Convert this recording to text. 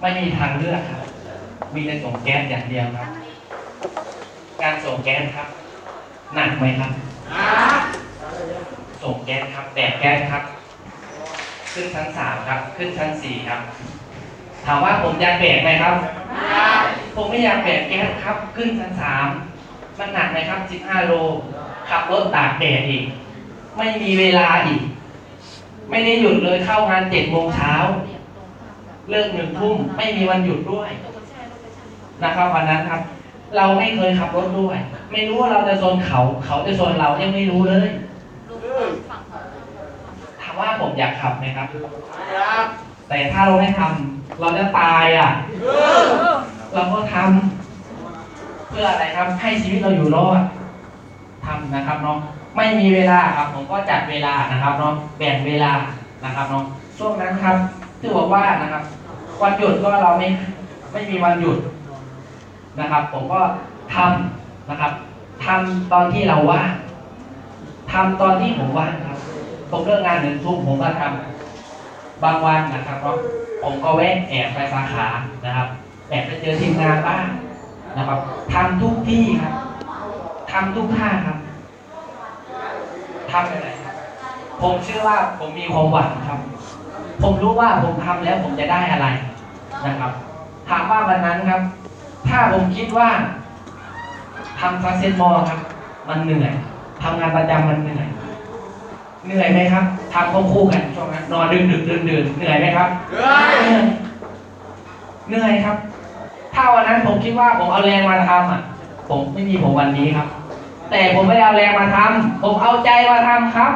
ไม่มีทางเลือกครับ มีแต่ส่งแก๊สอย่างเดียวครับ การส่งแก๊สครับ หนักไหมครับ ส่งแก๊สครับแบกแก๊สครับ ขึ้นชั้นสามครับ ขึ้นชั้นสี่ครับ ถามว่าผมอยากแบกไหมครับ ผมไม่อยากแบกแก๊สครับ ขึ้นชั้นสาม มันหนักไหมครับสิบห้าโล ขับรถตากแดดอีก ไม่มีเวลาอีก ไม่ได้หยุดเลยเข้างานเจ็ดโมงเช้า เลิกหนึ่งทุ่มไม่มีวันหยุดด้วยนะครับวันนั้นครับ เราไม่เคยขับรถด้วย ไม่รู้ว่าเราจะโซนเขา เขาจะโซนเรายังไม่รู้เลยถามว่าผมอยากขับไหมครับ แต่ถ้าเราไม่ทำเราจะตายอะเราก็ทำเพื่ออะไรครับ ให้ชีวิตเราอยู่รอดทำนะครับเนาะไม่มีเวลาครับ ผมก็จัดเวลานะครับเนาะแบ่งเวลานะครับเนาะช่วงนั้นครับ ที่บอกว่านะครับ วันหยุดก็เราไม่ไม่มีวันหยุดนะครับ ผมก็ทำนะครับทำตอนที่เราว่างทำตอนที่ผมว่างครับ ผมเลิกงานหนึ่งทุ่มผมก็ทำบางวันนะครับเนาะผมก็แวะแอบไปสาขานะครับ แอบไปเจอทีมงานบ้างนะครับทำทุกที่ครับทำทุกท่าครับทำอะไรครับผมเชื่อว่าผมมีความหวังครับ ผมรู้ว่าผมทำแล้วผมจะได้อะไรนะครับ ถามว่าวันนั้นครับ ถ้าผมคิดว่าทำซักเซนมอครับ มันเหนื่อยทำงานประจำมันเหนื่อย เหนื่อยไหมครับทำควบคู่กันช่วงนั้นนอนดึกดึกดื่นดื่นเหนื่อยไหมครับ เหนื่อยเหนื่อยครับ ถ้าวันนั้นผมคิดว่าผมเอาแรงมาทำอะ ผมไม่มีผมวันนี้ครับ แต่ผมไม่ได้เอาแรงมาทำผมเอาใจมาทำครับ